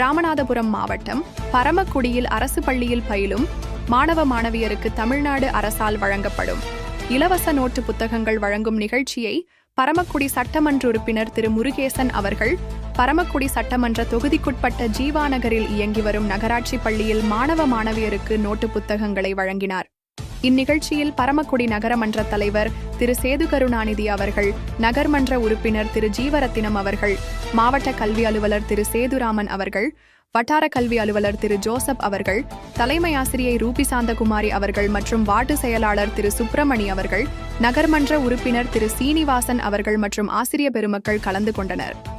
ராமநாதபுரம் மாவட்டம் பரமக்குடியில் அரசு பள்ளியில் பயிலும் மாணவ மாணவியருக்கு தமிழ்நாடு அரசால் வழங்கப்படும் இலவச நோட்டு புத்தகங்கள் வழங்கும் நிகழ்ச்சியை பரமக்குடி சட்டமன்ற உறுப்பினர் திரு முருகேசன் அவர்கள் பரமக்குடி சட்டமன்ற தொகுதிக்குட்பட்ட ஜீவா நகரில் இயங்கி வரும் நகராட்சி பள்ளியில் மாணவ மாணவியருக்கு நோட்டு புத்தகங்களை வழங்கினார். இந்நிகழ்ச்சியில் பரமக்குடி நகரமன்ற தலைவர் திரு சேது கருணாநிதி அவர்கள் நகர்மன்ற உறுப்பினர் திரு ஜீவரத்தினம் அவர்கள் மாவட்ட கல்வி அலுவலர் திரு சேதுராமன் அவர்கள் வட்டார கல்வி அலுவலர் திரு ஜோசப் அவர்கள் தலைமை ஆசிரியை ரூபி சாந்தகுமாரி அவர்கள் மற்றும் வார்டு செயலாளர் திரு சுப்பிரமணி அவர்கள் நகர்மன்ற உறுப்பினர் திரு சீனிவாசன் அவர்கள் மற்றும் ஆசிரிய பெருமக்கள் கலந்து கொண்டனர்.